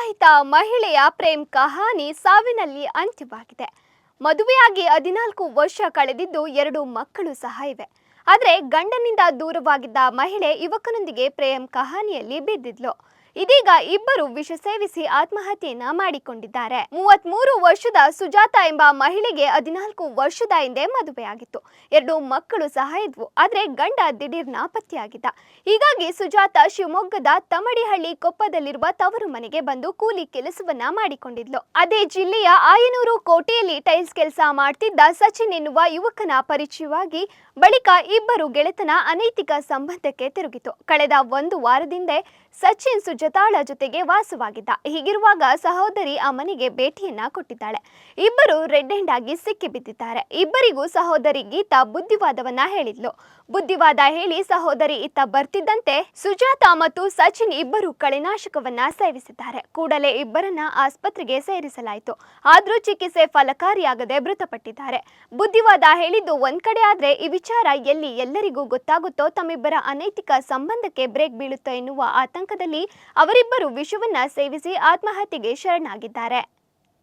ವಿವಾಹಿತ ಮಹಿಳೆಯ ಪ್ರೇಮ್ ಕಹಾನಿ ಸಾವಿನಲ್ಲಿ ಅಂತ್ಯವಾಗಿದೆ. ಮದುವೆಯಾಗಿ ಹದಿನಾಲ್ಕು ವರ್ಷ ಕಳೆದಿದ್ದು ಎರಡು ಮಕ್ಕಳು ಸಹ ಇವೆ. ಆದರೆ ಗಂಡನಿಂದ ದೂರವಾಗಿದ್ದ ಮಹಿಳೆ ಯುವಕನೊಂದಿಗೆ ಪ್ರೇಮ್ ಕಹಾನಿಯಲ್ಲಿ ಬಿದ್ದಿದ್ಲು. ಇದೀಗ ಇಬ್ಬರು ವಿಷ ಸೇವಿಸಿ ಆತ್ಮಹತ್ಯೆಯನ್ನ ಮಾಡಿಕೊಂಡಿದ್ದಾರೆ. ಮೂವತ್ಮೂರು ವರ್ಷದ ಸುಜಾತ ಎಂಬ ಮಹಿಳೆಗೆ ಹದಿನಾಲ್ಕು ವರ್ಷದ ಹಿಂದೆ ಮದುವೆಯಾಗಿತ್ತು. ಎರಡು ಮಕ್ಕಳು ಸಹ ಇದ್ವು, ಆದ್ರೆ ಗಂಡ ದಿಢೀರ್ ನಾಪತ್ತೆಯಾಗಿದ್ದ ಹೀಗಾಗಿ ಸುಜಾತ ಶಿವಮೊಗ್ಗದ ತಮಡಿಹಳ್ಳಿ ಕೊಪ್ಪದಲ್ಲಿರುವ ತವರು ಮನೆಗೆ ಬಂದು ಕೂಲಿ ಕೆಲಸವನ್ನ ಮಾಡಿಕೊಂಡಿದ್ಲು. ಅದೇ ಜಿಲ್ಲೆಯ ಆಯನೂರು ಕೋಟೆಯಲ್ಲಿ ಟೈಲ್ಸ್ ಕೆಲಸ ಮಾಡ್ತಿದ್ದ ಸಚಿನ್ ಎನ್ನುವ ಯುವಕನ ಪರಿಚಯವಾಗಿ ಬಳಿಕ ಇಬ್ಬರು ಗೆಳೆತನ ಅನೈತಿಕ ಸಂಬಂಧಕ್ಕೆ ತಿರುಗಿತು. ಕಳೆದ ಒಂದು ವಾರದಿಂದ ಸಚಿನ್ ಸುಜತಾಳ ಜೊತೆಗೆ ವಾಸವಾಗಿದ್ದ. ಹೀಗಿರುವಾಗ ಸಹೋದರಿ ಆ ಮನೆಗೆ ಭೇಟಿಯನ್ನ ಕೊಟ್ಟಿದ್ದಾಳೆ. ಇಬ್ಬರು ರೆಡ್ ಹ್ಯಾಂಡ್ ಆಗಿ ಸಿಕ್ಕಿ ಬಿದ್ದಿದ್ದಾರೆ. ಇಬ್ಬರಿಗೂ ಸಹೋದರಿ ಗೀತಾ ಬುದ್ಧಿವಾದವನ್ನ ಹೇಳಿದ್ಲು. ಬುದ್ಧಿವಾದ ಹೇಳಿ ಸಹೋದರಿ ಇತ್ತ ಬರ್ತಿದ್ದಂತೆ ಸುಜಾತ ಮತ್ತು ಸಚಿನ್ ಇಬ್ಬರು ಕಳೆನಾಶಕವನ್ನ ಸೇವಿಸಿದ್ದಾರೆ. ಕೂಡಲೇ ಇಬ್ಬರನ್ನ ಆಸ್ಪತ್ರೆಗೆ ಸೇರಿಸಲಾಯಿತು. ಆದ್ರೂ ಚಿಕಿತ್ಸೆ ಫಲಕಾರಿಯಾಗದೆ ಮೃತಪಟ್ಟಿದ್ದಾರೆ. ಬುದ್ಧಿವಾದ ಹೇಳಿದ್ದು ಒಂದ್ ಕಡೆ ಆದ್ರೆ ಈ ವಿಚಾರ ಎಲ್ಲಿ ಎಲ್ಲರಿಗೂ ಗೊತ್ತಾಗುತ್ತೋ ತಮ್ಮಿಬ್ಬರ ಅನೈತಿಕ ಸಂಬಂಧಕ್ಕೆ ಬ್ರೇಕ್ ಬೀಳುತ್ತೋ ಎನ್ನುವ ಆತಂಕದಲ್ಲಿ ಅವರಿಬ್ಬರು ವಿಷವನ್ನ ಸೇವಿಸಿ ಆತ್ಮಹತ್ಯೆಗೆ ಶರಣಾಗಿದ್ದಾರೆ.